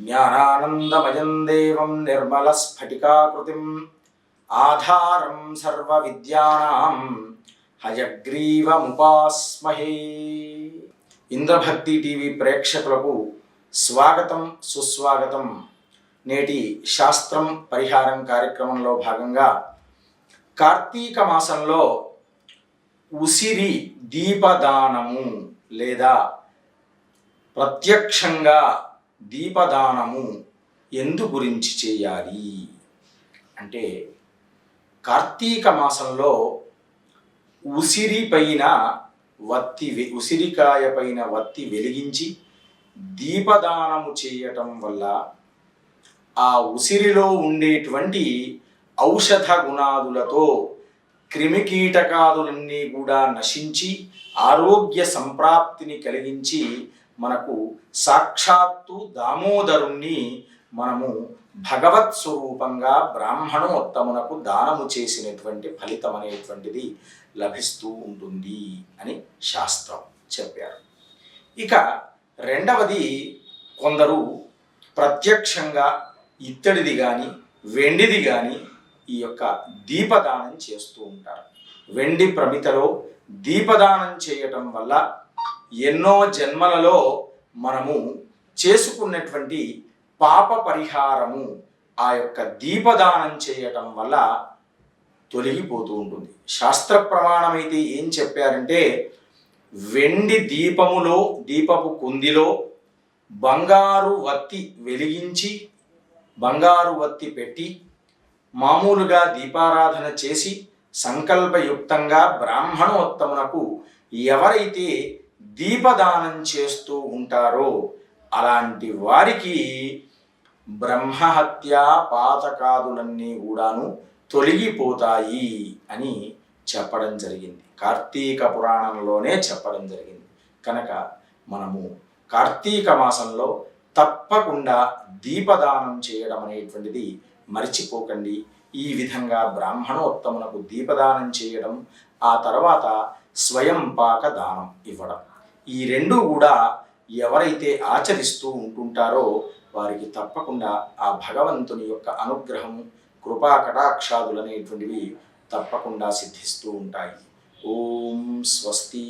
జ్ఞానానందమయం దేవం నిర్మలస్ఫటికాకృతిం. ఆధారం సర్వవిద్యానాం హయగ్రీవముపాస్మహే. ఇంద్రభక్తి టీవీ ప్రేక్షకులకు స్వాగతం సుస్వాగతం. నేటి శాస్త్రం పరిహారం కార్యక్రమంలో భాగంగా కార్తీక మాసంలో ఉసిరి దీపదానము లేదా ప్రత్యక్షంగా దీపదానము ఎందు గురించి చేయాలి? అంటే కార్తీక మాసంలో ఉసిరి పైన వత్తి ఉసిరికాయ పైన వత్తి వెలిగించి దీపదానము చేయటం వల్ల ఆ ఉసిరిలో ఉండేటువంటి ఔషధ గుణాదులతో క్రిమికీటకాదులన్నీ కూడా నశించి ఆరోగ్య సంప్రాప్తిని కలిగించి మనకు సాక్షాత్తు దామోదరుణ్ణి మనము భగవత్ స్వరూపంగా బ్రాహ్మణోత్తమునకు దానము చేసినటువంటి ఫలితం అనేటువంటిది లభిస్తూ ఉంటుంది అని శాస్త్రం చెప్పారు. ఇక రెండవది కొందరు ప్రత్యక్షంగా ఇత్తడిది కానీ వెండిది కానీ ఈ యొక్క దీపదానం చేస్తూ ఉంటారు. వెండి ప్రమితలో దీపదానం చేయటం వల్ల ఎన్నో జన్మలలో మనము చేసుకున్నటువంటి పాప పరిహారము ఆ యొక్క దీపదానం చేయటం వల్ల తొలగిపోతూ ఉంటుంది. శాస్త్ర ప్రమాణమైతే ఏం చెప్పారంటే వెండి దీపములో దీపపు కుందిలో బంగారు వత్తి వెలిగించి బంగారు వత్తి పెట్టి మామూలుగా దీపారాధన చేసి సంకల్పయుక్తంగా బ్రాహ్మణోత్తమునకు ఎవరైతే దీపదానం చేస్తూ ఉంటారో అలాంటి వారికి బ్రహ్మహత్య పాతకాదులన్నీ కూడాను తొలగిపోతాయి అని చెప్పడం జరిగింది. కార్తీక పురాణంలోనే చెప్పడం జరిగింది. కనుక మనము కార్తీక మాసంలో తప్పకుండా దీపదానం చేయడం అనేటువంటిది మర్చిపోకండి. ఈ విధంగా బ్రాహ్మణోత్తమునకు దీపదానం చేయడం ఆ తర్వాత స్వయం పాక దానం ఇవ్వడం. ఈ రెండు కూడా ఎవరైతే ఆచరిస్తూ ఉంటుంటారో వారికి తప్పకుండా ఆ భగవంతుని యొక్క అనుగ్రహము కృపా కటాక్షాదులు అనేటువంటివి తప్పకుండా సిద్ధిస్తూ ఉంటాయి. ఓం స్వస్తి.